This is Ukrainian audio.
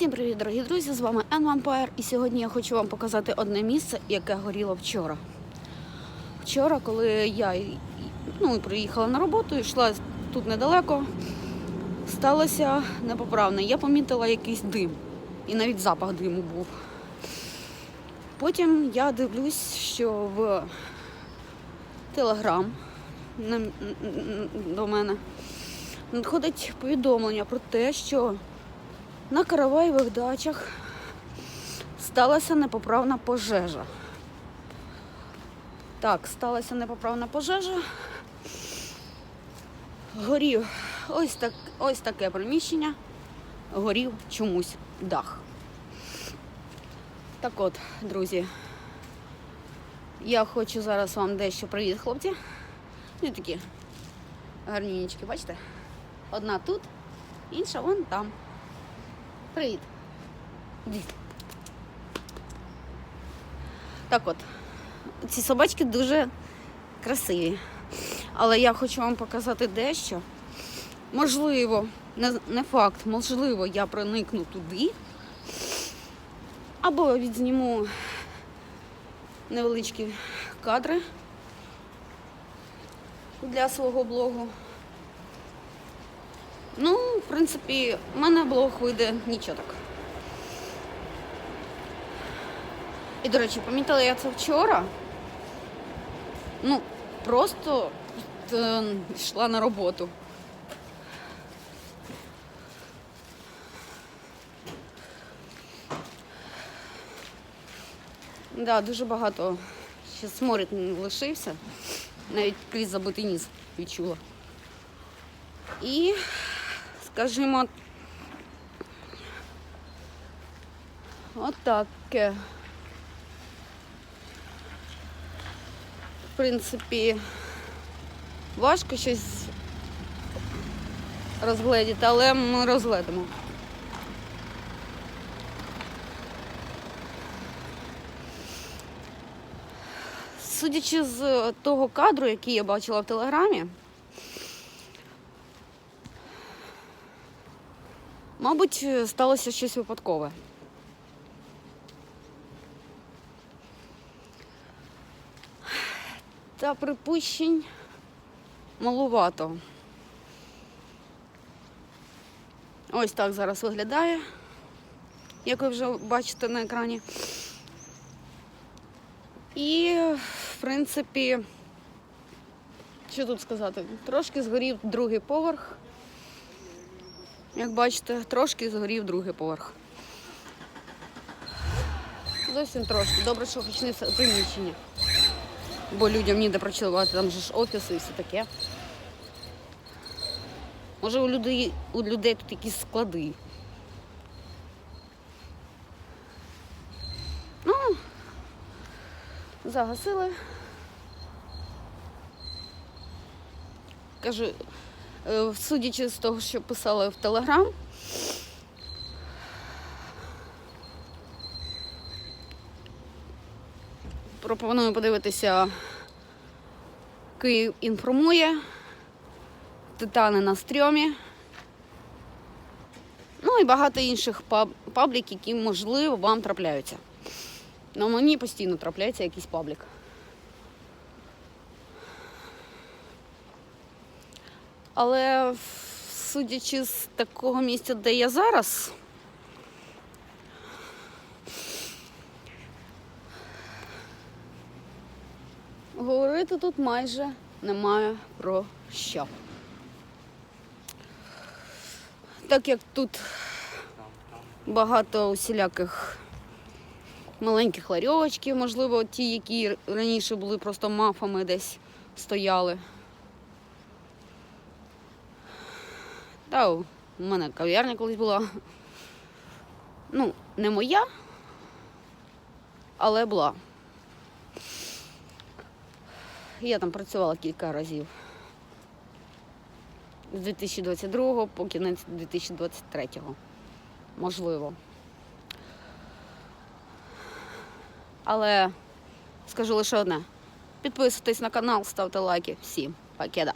Всім привіт, дорогі друзі! З вами N Vampire і сьогодні я хочу вам показати одне місце, яке горіло вчора. Вчора, коли я ну, приїхала на роботу, йшла тут недалеко, сталося непоправне. Я помітила якийсь дим, і навіть запах диму був. Потім я дивлюсь, що в Телеграм до мене надходить повідомлення про те, що на караваєвих дачах сталася непоправна пожежа. Так, сталася непоправна пожежа. Горів ось, так, ось таке приміщення, горів чомусь дах. Так от, друзі, я хочу зараз вам дещо привіт, хлопці. Вони такі гарнінічки, бачите? Одна тут, інша вон там. Привіт. Так от, ці собачки дуже красиві. Але я хочу вам показати дещо. Можливо, не, не факт, можливо, я проникну туди. Або відзніму невеличкі кадри для свого блогу. Ну, в принципі, в мене блог вийде нічого так. І, до речі, помітила я це вчора. Ну, просто е, йшла на роботу. Да, дуже багато ще сморід лишився. Навіть крізь забитий ніс відчула. І, скажімо, отаке. В принципі, важко щось розгледіти, але ми розгледимо. Судячи з того кадру, який я бачила в телеграмі, мабуть, сталося щось випадкове. Та припущень малувато. Ось так зараз виглядає, як ви вже бачите на екрані. І, в принципі, що тут сказати? Трошки згорів другий поверх. Як бачите, трошки згорів другий поверх. Зовсім трошки. Добре, що хоч не приміщення. Бо людям ніде працювати, там же ж офіси і все таке. Може у людей, у людей тут якісь склади. Ну, загасили. Кажу, судячи з того, що писали в Телеграм, пропоную подивитися Київ інформує, Титани на стрьомі. Ну і багато інших паблік, які, можливо, вам трапляються. Ну, мені постійно трапляється якийсь паблік. Але судячи з такого місця, де я зараз, говорити тут майже немає про що. Так як тут багато усіляких маленьких ларьовочків, можливо, ті, які раніше були просто мафами десь стояли. Та у мене кав'ярня колись була. Ну, не моя, але була. Я там працювала кілька разів. З 2022 по кінець 2023. Можливо. Але скажу лише одне. Підписуйтесь на канал, ставте лайки. Всім покеда!